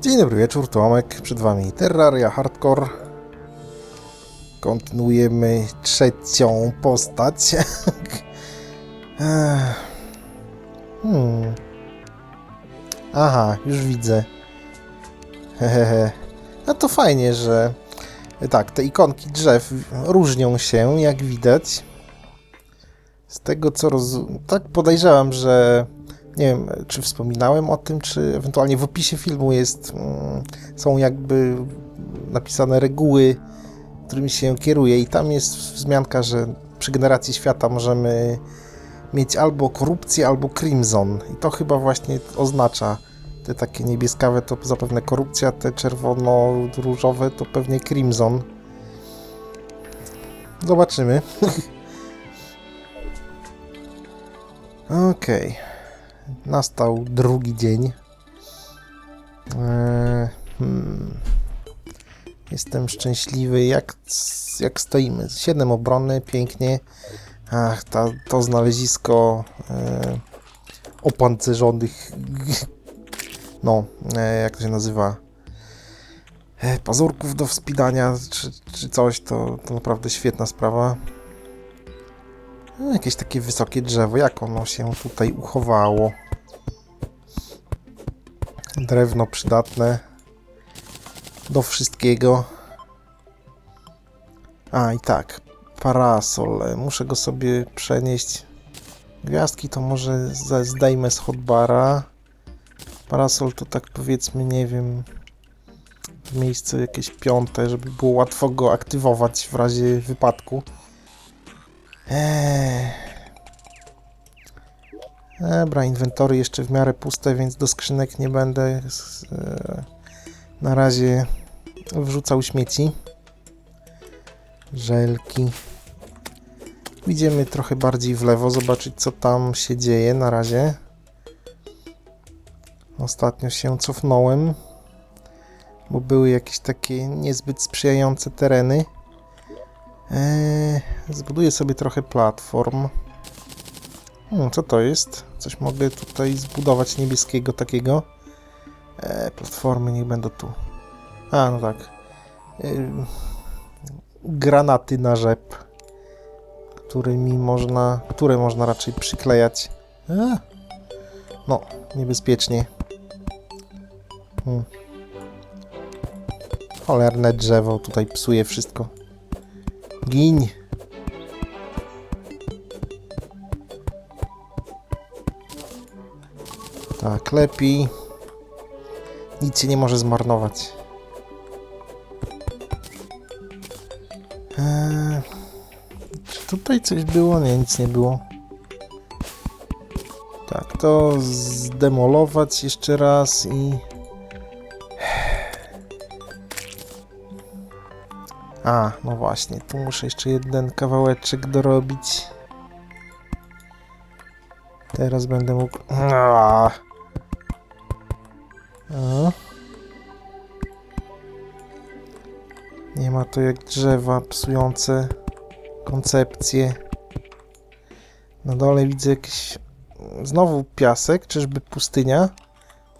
Dzień dobry wieczór, Tomek, przed Wami Terraria Hardcore. Kontynuujemy trzecią postać. Hmm. Aha, już widzę. Hehehe. No to fajnie, że tak, te ikonki drzew różnią się, jak widać. Z tego co rozumiem, tak podejrzewam, że nie wiem, czy wspominałem o tym, czy ewentualnie w opisie filmu jest, mm, są jakby napisane reguły, którymi się kieruje i tam jest wzmianka, że przy generacji świata możemy mieć albo korupcję, albo crimson i to chyba właśnie oznacza te takie niebieskawe to zapewne korupcja, te czerwono-różowe to pewnie crimson. Zobaczymy. Okej. Nastał drugi dzień. Eee, hmm. Jestem szczęśliwy. Jak, jak stoimy? Siedem obrony, pięknie. Ach, ta, to znalezisko e, opancerzonych. No, e, jak to się nazywa? E, pazurków do wspinania, czy, czy coś, to, to naprawdę świetna sprawa. No, jakieś takie wysokie drzewo, jak ono się tutaj uchowało? Drewno przydatne do wszystkiego. A i tak, parasol. Muszę go sobie przenieść. Gwiazdki to może zdejmę z hotbara. Parasol to tak powiedzmy, nie wiem, w miejsce jakieś piąte, żeby było łatwo go aktywować w razie wypadku. Eee. Dobra, inwentory jeszcze w miarę puste, więc do skrzynek nie będę e, na razie wrzucał śmieci. Żelki. Idziemy trochę bardziej w lewo, zobaczyć co tam się dzieje na razie. Ostatnio się cofnąłem, bo były jakieś takie niezbyt sprzyjające tereny. Eee, zbuduję sobie trochę platform. Hmm, co to jest? Coś mogę tutaj zbudować niebieskiego takiego. Eee, platformy niech będą tu. A, no tak. Eee, granaty na rzep, którymi można, które można raczej przyklejać. Eee, no, niebezpiecznie. Hmm. Cholerne drzewo tutaj psuje wszystko. Gin. Tak, lepiej. Nic się nie może zmarnować. Eee, czy tutaj coś było? Nie, nic nie było. Tak, to zdemolować jeszcze raz i... A, no właśnie, tu muszę jeszcze jeden kawałeczek dorobić. Teraz będę mógł... A. A. Nie ma to jak drzewa psujące koncepcję. Na dole widzę jakiś... Znowu piasek, czyżby pustynia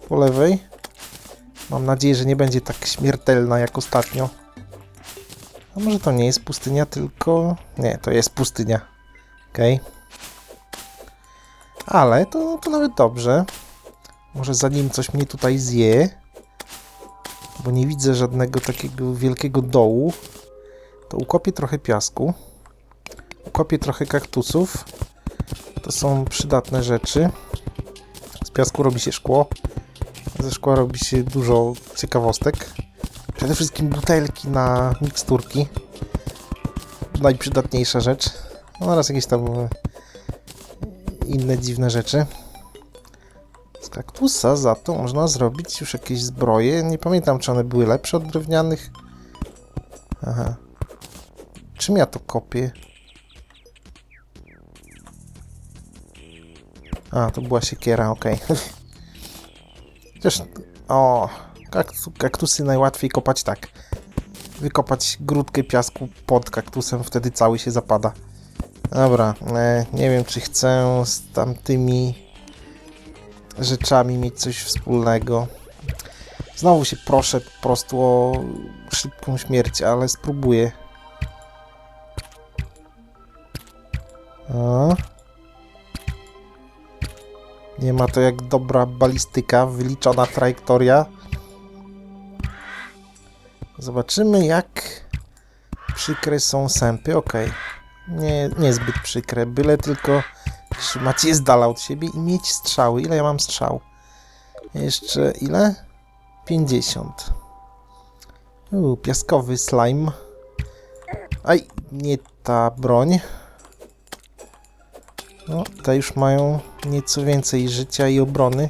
po lewej. Mam nadzieję, że nie będzie tak śmiertelna jak ostatnio. A może to nie jest pustynia, tylko... Nie, to jest pustynia. Okej. Ale to, to nawet dobrze. Może zanim coś mnie tutaj zje, bo nie widzę żadnego takiego wielkiego dołu, to ukopię trochę piasku. Ukopię trochę kaktusów. To są przydatne rzeczy. Z piasku robi się szkło. Ze szkła robi się dużo ciekawostek. Przede wszystkim butelki na miksturki. Najprzydatniejsza rzecz. No oraz jakieś tam e, inne dziwne rzeczy. Z kaktusa za to można zrobić już jakieś zbroje. Nie pamiętam, czy one były lepsze od drewnianych. Aha. Czym ja to kopię? A, to była siekiera, okej. Chociaż... O, kaktusy najłatwiej kopać tak. Wykopać grudkę piasku pod kaktusem, wtedy cały się zapada. Dobra, e, nie wiem czy chcę z tamtymi rzeczami mieć coś wspólnego. Znowu się proszę po prostu o szybką śmierć, ale spróbuję. O. Nie ma to jak dobra balistyka, wyliczona trajektoria. Zobaczymy jak przykre są sępy. Okej. Nie, niezbyt przykre, byle tylko trzymać je z dala od siebie i mieć strzały. Ile ja mam strzał? Jeszcze ile? 50. Uuu, piaskowy slime. Aj, nie ta broń. No, te już mają nieco więcej życia i obrony.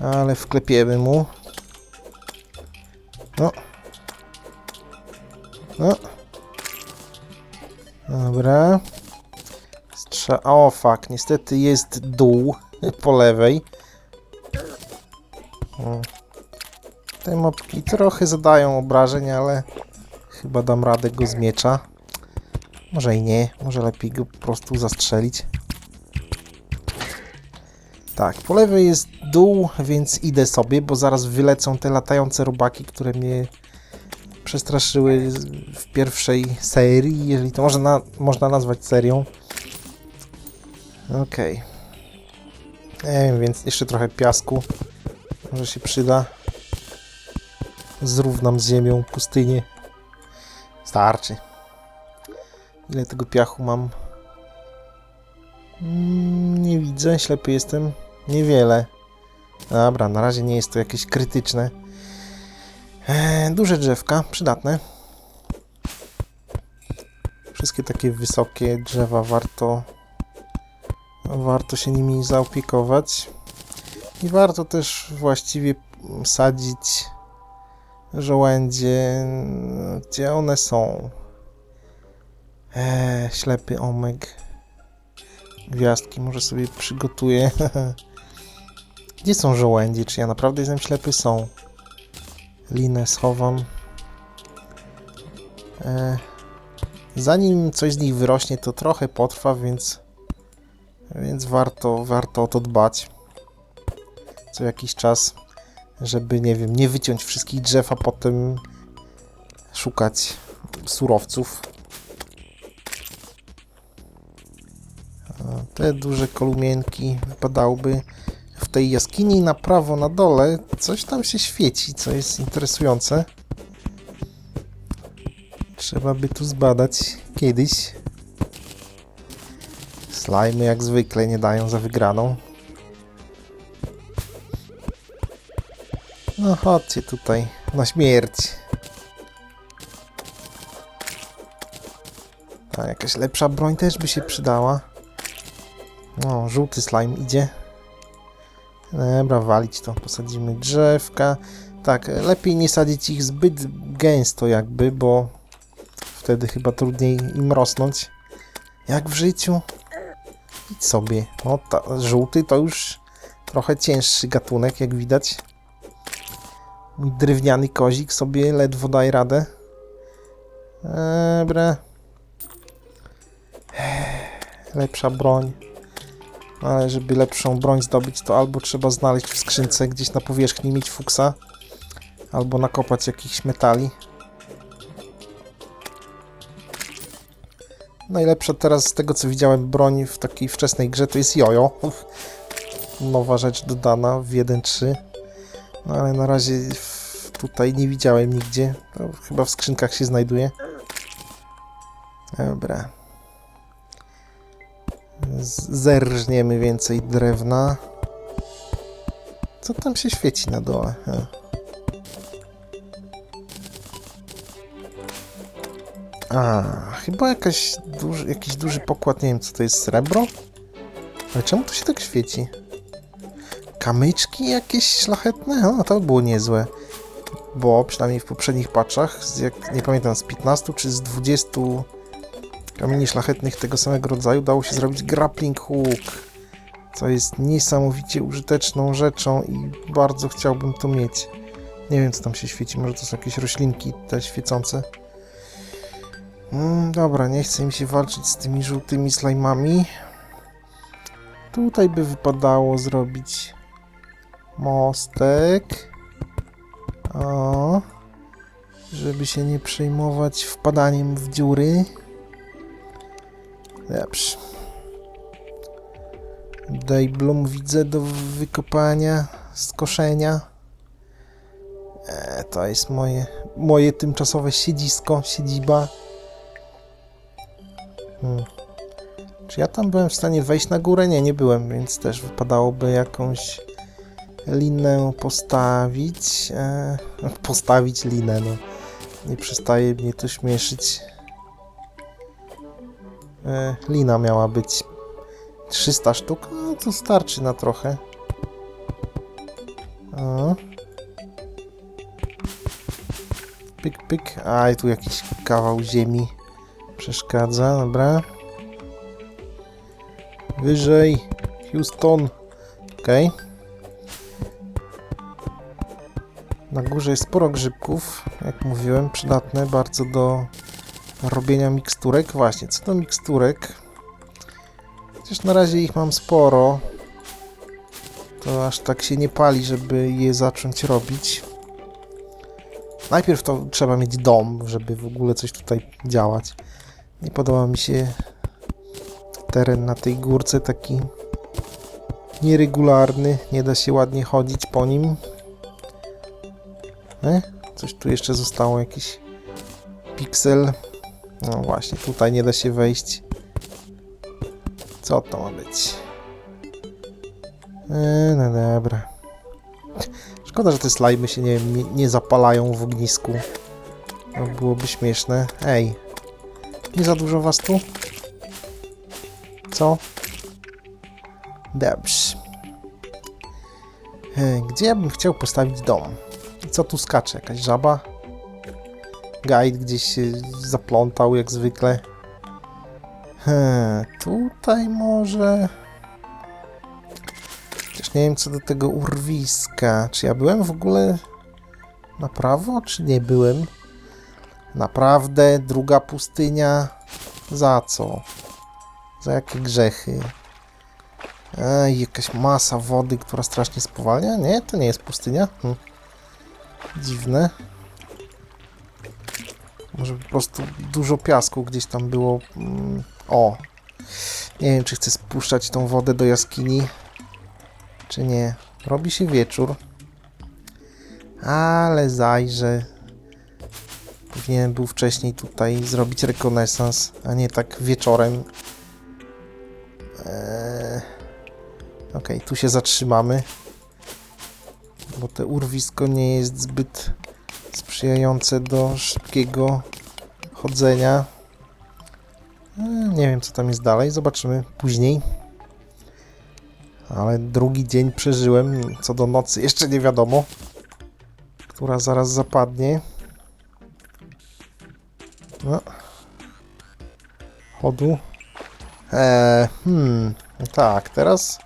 Ale wklepiemy mu. No. No. Dobra. Strza... O, fuck. Niestety jest dół po lewej. O. Te mopki trochę zadają obrażeń, ale chyba dam radę go z miecza. Może i nie. Może lepiej go po prostu zastrzelić. Tak, po lewej jest dół, więc idę sobie, bo zaraz wylecą te latające robaki, które mnie przestraszyły w pierwszej serii, jeżeli to można, można nazwać serią. Okej. Nie wiem, więc jeszcze trochę piasku. Może się przyda. Zrównam z ziemią pustynię. Starczy. Ile tego piachu mam? Mm, nie widzę, ślepy jestem. Niewiele. Dobra, na razie nie jest to jakieś krytyczne. Eee, duże drzewka, przydatne. Wszystkie takie wysokie drzewa warto warto się nimi zaopiekować. I warto też właściwie sadzić żołędzie, gdzie one są. Eee, ślepy omek. Gwiazdki może sobie przygotuję. Gdzie są żołędzie? Czy ja naprawdę jestem ślepy? Są. Linę schowam. E, zanim coś z nich wyrośnie, to trochę potrwa, więc, więc warto, warto o to dbać. Co jakiś czas, żeby, nie wiem, nie wyciąć wszystkich drzew, a potem szukać surowców. A Te duże kolumienki wypadałyby w tej jaskini na prawo, na dole coś tam się świeci, co jest interesujące. Trzeba by tu zbadać kiedyś. Slajmy jak zwykle nie dają za wygraną. No chodźcie tutaj, na śmierć. A jakaś lepsza broń też by się przydała. O, żółty slime idzie. Dobra, walić to. Posadzimy drzewka. Tak, lepiej nie sadzić ich zbyt gęsto jakby, bo wtedy chyba trudniej im rosnąć. Jak w życiu. Idź sobie. No, ta, żółty to już trochę cięższy gatunek, jak widać. Drewniany kozik sobie ledwo daje radę. Dobra. Lepsza broń. Ale żeby lepszą broń zdobyć, to albo trzeba znaleźć w skrzynce gdzieś na powierzchni mieć fuksa, albo nakopać jakichś metali. Najlepsza teraz z tego co widziałem broń w takiej wczesnej grze to jest jojo. Nowa rzecz dodana w 1.3. No ale na razie tutaj nie widziałem nigdzie. To chyba w skrzynkach się znajduje. Dobra. Zerżniemy więcej drewna. Co tam się świeci na dole? E. A, chyba jakaś duży, jakiś duży pokład, nie wiem co to jest, srebro? Ale czemu to się tak świeci? Kamyczki jakieś szlachetne? O, to było niezłe. Bo przynajmniej w poprzednich patchach, z jak, nie pamiętam, z 15 czy z 20 kamieni szlachetnych tego samego rodzaju dało się zrobić grappling hook, co jest niesamowicie użyteczną rzeczą i bardzo chciałbym to mieć. Nie wiem, co tam się świeci, może to są jakieś roślinki te świecące. Mm, dobra, nie chce mi się walczyć z tymi żółtymi slajmami. Tutaj by wypadało zrobić mostek. O, żeby się nie przejmować wpadaniem w dziury. Dobrze. Daj blum widzę do wykopania, skoszenia. E, to jest moje, moje tymczasowe siedzisko, siedziba. Hmm. Czy ja tam byłem w stanie wejść na górę? Nie, nie byłem, więc też wypadałoby jakąś linę postawić. E, postawić linę, no. Nie przestaje mnie to śmieszyć. E, lina miała być 300 sztuk, no to starczy na trochę. O. Pyk, pyk. A, i tu jakiś kawał ziemi przeszkadza, dobra. Wyżej. Houston. Okej. Na górze jest sporo grzybków, jak mówiłem, przydatne bardzo do robienia miksturek. Właśnie, co do miksturek, chociaż na razie ich mam sporo, to aż tak się nie pali, żeby je zacząć robić. Najpierw to trzeba mieć dom, żeby w ogóle coś tutaj działać. Nie podoba mi się teren na tej górce, taki nieregularny, nie da się ładnie chodzić po nim. E? Coś tu jeszcze zostało, jakiś piksel. No właśnie, tutaj nie da się wejść. Co to ma być? E, no dobra. Szkoda, że te slajmy się nie, nie, zapalają w ognisku. To byłoby śmieszne. Ej, nie za dużo was tu? Co? Dobrze. E, Gdzie ja bym chciał postawić dom? I co tu skacze? Jakaś żaba? Guide gdzieś się zaplątał jak zwykle. Hmm, tutaj może... Chociaż nie wiem co do tego urwiska. Czy ja byłem w ogóle na prawo, czy nie byłem? Naprawdę? Druga pustynia? Za co? Za jakie grzechy? Ej, jakaś masa wody, która strasznie spowalnia? Nie, to nie jest pustynia. Hm. Dziwne. Może po prostu dużo piasku gdzieś tam było. Mm, O! Nie wiem, czy chcę spuszczać tą wodę do jaskini, czy nie. Robi się wieczór. Ale zajrzę. Powinienem był wcześniej tutaj zrobić rekonesans, a nie tak wieczorem. Eee... Okej, tu się zatrzymamy. Bo to urwisko nie jest zbyt sprzyjające do szybkiego chodzenia. Nie wiem, co tam jest dalej. Zobaczymy później. Ale drugi dzień przeżyłem. Co do nocy jeszcze nie wiadomo, która zaraz zapadnie. No. Chodu. Eee, hmm. Tak, teraz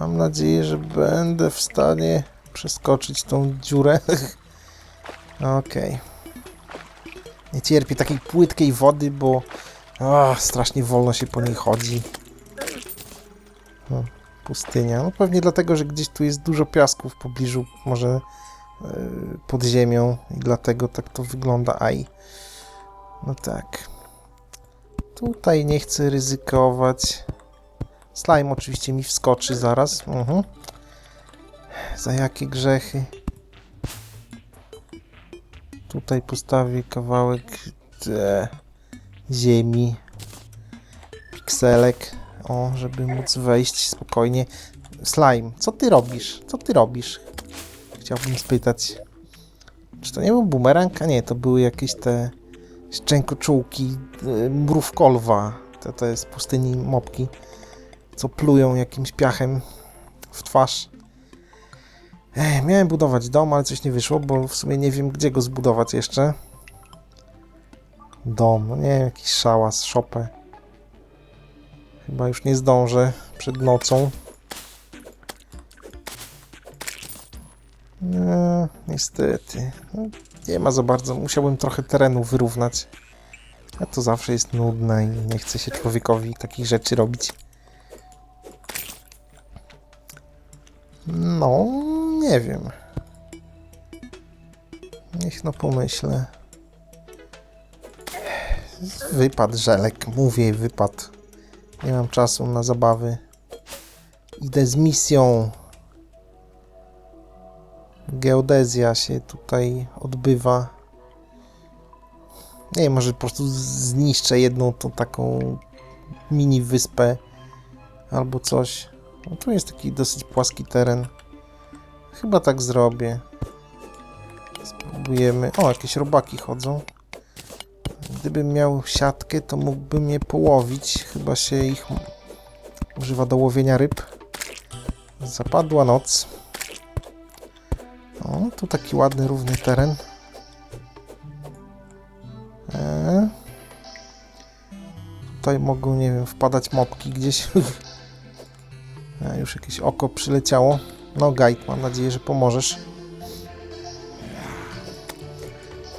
mam nadzieję, że będę w stanie przeskoczyć tą dziurę. Okej. Nie cierpię takiej płytkiej wody, bo ach, strasznie wolno się po niej chodzi. No, pustynia. No pewnie dlatego, że gdzieś tu jest dużo piasku w pobliżu, może yy, pod ziemią i dlatego tak to wygląda. Aj. No tak. Tutaj nie chcę ryzykować. Slime oczywiście mi wskoczy zaraz. Mhm. Za jakie grzechy? Tutaj postawię kawałek te, ziemi, pikselek, o, żeby móc wejść spokojnie. Slime, co ty robisz? Co ty robisz? Chciałbym spytać. Czy to nie był bumerang? A nie, to były jakieś te szczękoczułki, y, mrówkolwa. To, to jest pustyni mopki, co plują jakimś piachem w twarz. Ej, miałem budować dom, ale coś nie wyszło, bo w sumie nie wiem, gdzie go zbudować jeszcze. Dom, no nie wiem, jakiś szałas, szopę. Chyba już nie zdążę przed nocą. No, niestety. No, nie ma za bardzo. Musiałbym trochę terenu wyrównać. A to zawsze jest nudne i nie chce się człowiekowi takich rzeczy robić. No, nie wiem. Niech no pomyślę. Wypad żelek, mówię wypad. Nie mam czasu na zabawy. Idę z misją. Geodezja się tutaj odbywa. Nie wiem, może po prostu zniszczę jedną tą taką mini wyspę albo coś. No, tu jest taki dosyć płaski teren. Chyba tak zrobię. Spróbujemy. O, jakieś robaki chodzą. Gdybym miał siatkę, to mógłbym je połowić. Chyba się ich używa do łowienia ryb. Zapadła noc. O, tu taki ładny, równy teren. Eee. Tutaj mogą, nie wiem, wpadać mopki gdzieś. A, już jakieś oko przyleciało. No, guide, mam nadzieję, że pomożesz.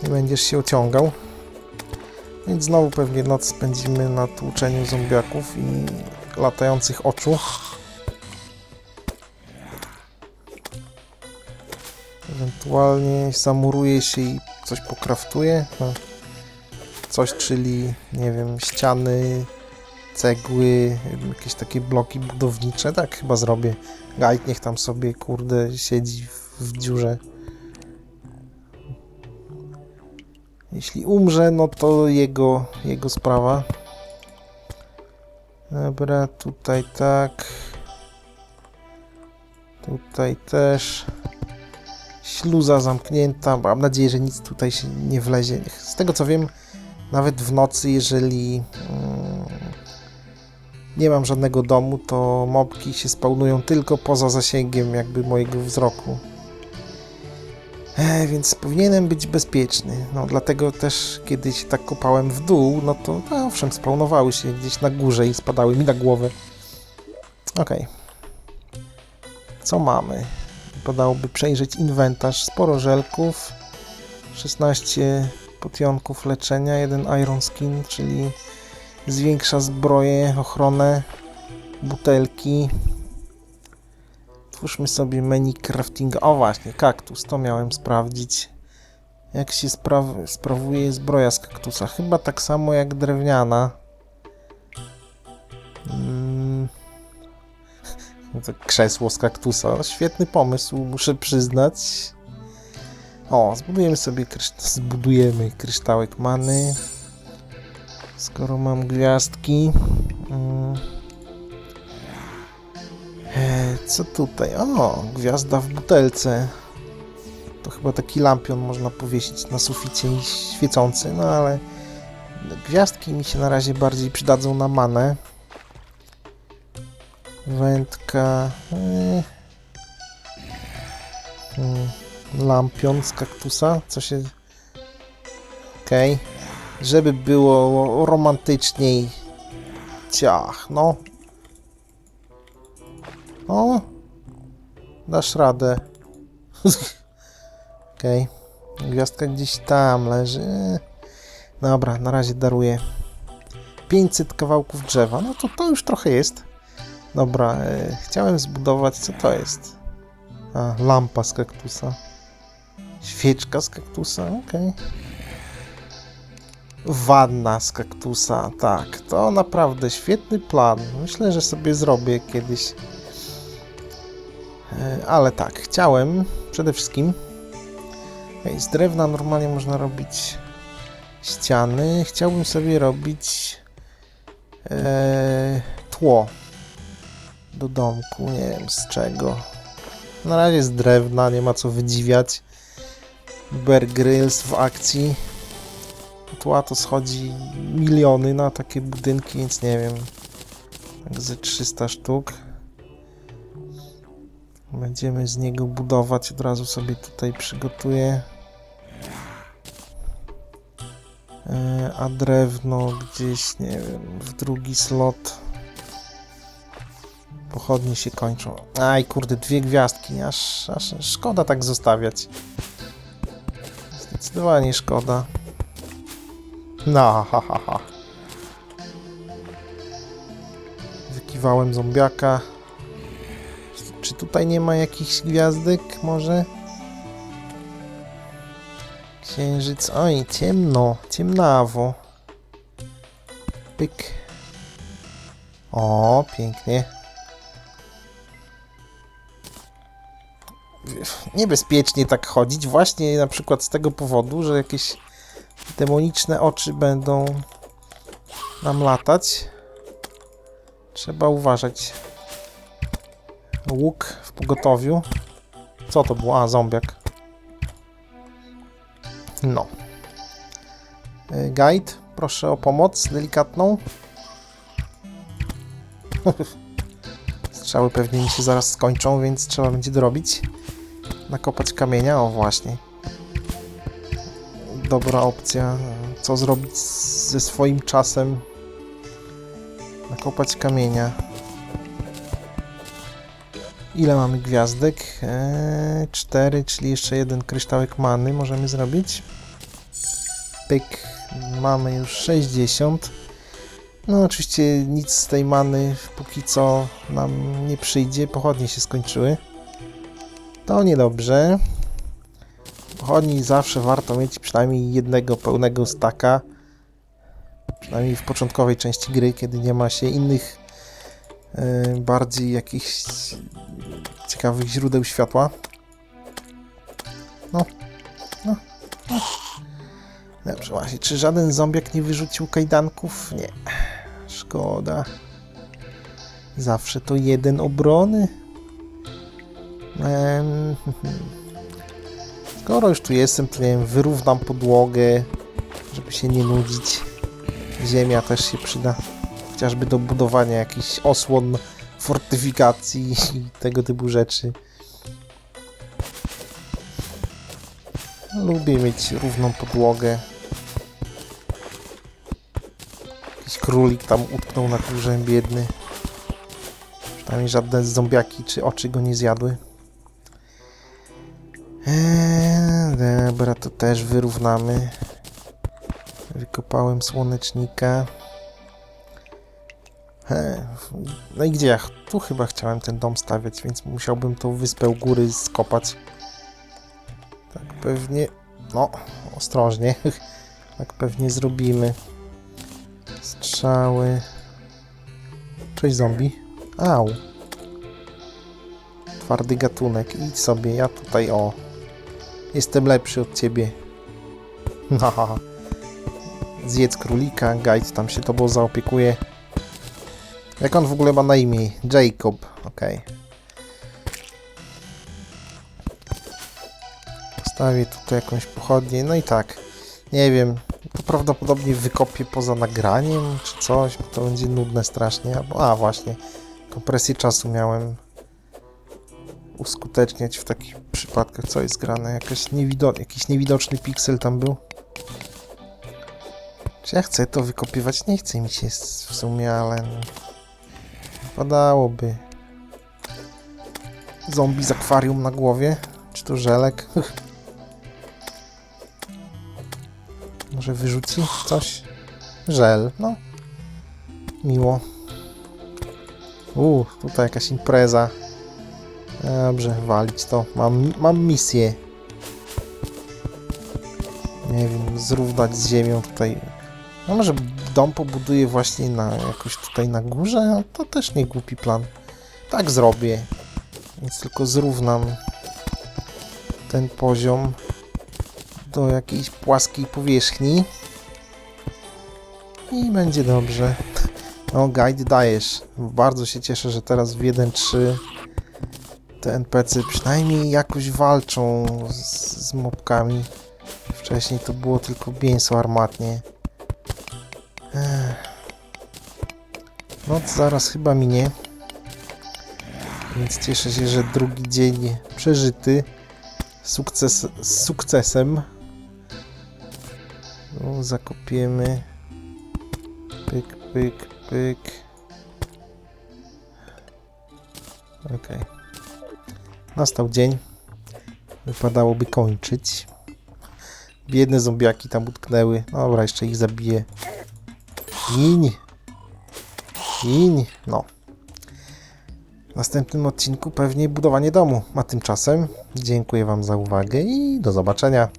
Nie będziesz się ociągał. Więc znowu pewnie noc spędzimy na tłuczeniu zombiaków i latających oczu. Ewentualnie zamuruje się i coś pokraftuje. Coś, czyli, nie wiem, ściany, cegły, jakieś takie bloki budownicze. Tak chyba zrobię. Guide niech tam sobie, kurde, siedzi w, w dziurze. Jeśli umrze, no to jego, jego sprawa. Dobra, tutaj tak. Tutaj też. Śluza zamknięta. Mam nadzieję, że nic tutaj się nie wlezie. Z tego co wiem, nawet w nocy, jeżeli mm, nie mam żadnego domu, to mobki się spawnują tylko poza zasięgiem jakby mojego wzroku. Więc powinienem być bezpieczny. No dlatego też kiedyś tak kopałem w dół, no to no, owszem, spawnowały się gdzieś na górze i spadały mi na głowę. Okej. Co mamy? Podałoby przejrzeć inwentarz. Sporo żelków. 16 potionków leczenia, jeden Iron Skin, czyli zwiększa zbroję, ochronę, butelki. Twórzmy sobie menu craftinga. O właśnie, kaktus, to miałem sprawdzić. Jak się spraw sprawuje zbroja z kaktusa? Chyba tak samo jak drewniana. Mm. To krzesło z kaktusa. Świetny pomysł, muszę przyznać. O, zbudujemy sobie zbudujemy kryształek many. Skoro mam gwiazdki. Mm. E, co tutaj? O, gwiazda w butelce. To chyba taki lampion można powiesić na suficie i świecący, no ale gwiazdki mi się na razie bardziej przydadzą na manę. Wędka. E. Hmm lampion z kaktusa, co się... Okej. Okay. Żeby było romantyczniej. Ciach, no. O! Dasz radę. Okej. Okay. Gwiazdka gdzieś tam leży. Dobra, na razie daruję. 500 kawałków drzewa. No to to już trochę jest. Dobra, e, chciałem zbudować... Co to jest? A, lampa z kaktusa. Świeczka z kaktusa, okej. Okay. Wanna z kaktusa, tak. To naprawdę świetny plan. Myślę, że sobie zrobię kiedyś. E, ale tak, chciałem przede wszystkim. Z drewna normalnie można robić ściany. Chciałbym sobie robić e, tło do domku. Nie wiem z czego. Na razie z drewna, nie ma co wydziwiać. Bear Grylls w akcji. Tła to schodzi miliony na takie budynki, więc nie wiem. Tak ze 300 sztuk. Będziemy z niego budować. Od razu sobie tutaj przygotuję. E, a drewno gdzieś, nie wiem, w drugi slot. Pochodnie się kończą. Aj, kurde, dwie gwiazdki. Aż, aż szkoda tak zostawiać. Zdecydowanie szkoda. No, ha, ha, ha. Zombiaka. Czy tutaj nie ma jakichś gwiazdek może? Księżyc, oj, ciemno, ciemnawo. Pyk. O, pięknie. Niebezpiecznie tak chodzić, właśnie na przykład z tego powodu, że jakieś demoniczne oczy będą nam latać. Trzeba uważać. Łuk w pogotowiu. Co to było? A, zombiak. No. Y, Guide, proszę o pomoc delikatną. Strzały pewnie mi się zaraz skończą, więc trzeba będzie dorobić. Nakopać kamienia, o właśnie. Dobra opcja. Co zrobić ze swoim czasem? Nakopać kamienia. Ile mamy gwiazdek? Eee, cztery, czyli jeszcze jeden kryształek many możemy zrobić. Pyk. Mamy już 60. No oczywiście nic z tej many póki co nam nie przyjdzie. Pochodnie się skończyły. To niedobrze. Pochodni zawsze warto mieć przynajmniej jednego pełnego staka. Przynajmniej w początkowej części gry, kiedy nie ma się innych e, bardziej jakichś ciekawych źródeł światła. No, no, no. Dobrze, właśnie. Czy żaden zombiak nie wyrzucił kajdanków? Nie. Szkoda. Zawsze to jeden obrony. Em, Skoro już tu jestem, to nie wiem, wyrównam podłogę, żeby się nie nudzić. Ziemia też się przyda. Chociażby do budowania jakichś osłon, fortyfikacji i tego typu rzeczy. Lubię mieć równą podłogę. Jakiś królik tam utknął na górze, biedny. Przynajmniej żadne zombiaki czy oczy go nie zjadły. Eee, dobra, to też wyrównamy. Wykopałem słonecznika. He, no i gdzie ja? Tu chyba chciałem ten dom stawiać, więc musiałbym tą wyspę u góry skopać. Tak pewnie... No, ostrożnie. tak pewnie zrobimy. Strzały. Cześć zombie. Au. Twardy gatunek. Idź sobie, ja tutaj o. Jestem lepszy od ciebie. Haha. Zjedz królika, guide tam się tobą zaopiekuje. Jak on w ogóle ma na imię? Jacob, okej. Postawię tutaj jakąś pochodnię, no i tak. Nie wiem, to prawdopodobnie wykopię poza nagraniem czy coś, bo to będzie nudne strasznie. Albo, a właśnie, kompresję czasu miałem uskuteczniać w takich przypadkach. Co jest grane? Niewido jakiś niewidoczny piksel tam był. Czy ja chcę to wykopywać? Nie chce mi się w sumie, ale... no, Wypadałoby. Zombie z akwarium na głowie? Czy to żelek? Może wyrzuci coś? Żel, no. Miło. Uuu, tutaj jakaś impreza. Dobrze, walić to. Mam, mam misję. Nie wiem, zrównać z ziemią tutaj. No może dom pobuduję właśnie na jakoś tutaj na górze? No, to też nie głupi plan. Tak zrobię. Więc tylko zrównam ten poziom do jakiejś płaskiej powierzchni. I będzie dobrze. No, guide dajesz. Bardzo się cieszę, że teraz w 1.3 te NPC przynajmniej jakoś walczą z, z mobkami. Wcześniej to było tylko mięso armatnie. Ech. Noc zaraz chyba minie. Więc cieszę się, że drugi dzień przeżyty. Sukces, z sukcesem. No, zakopiemy. Pyk, pyk, pyk. Okej. Nastał dzień. Wypadałoby kończyć. Biedne zombiaki tam utknęły. Dobra, jeszcze ich zabiję. Iń. Iń. No. W następnym odcinku pewnie budowanie domu. A tymczasem dziękuję Wam za uwagę i do zobaczenia.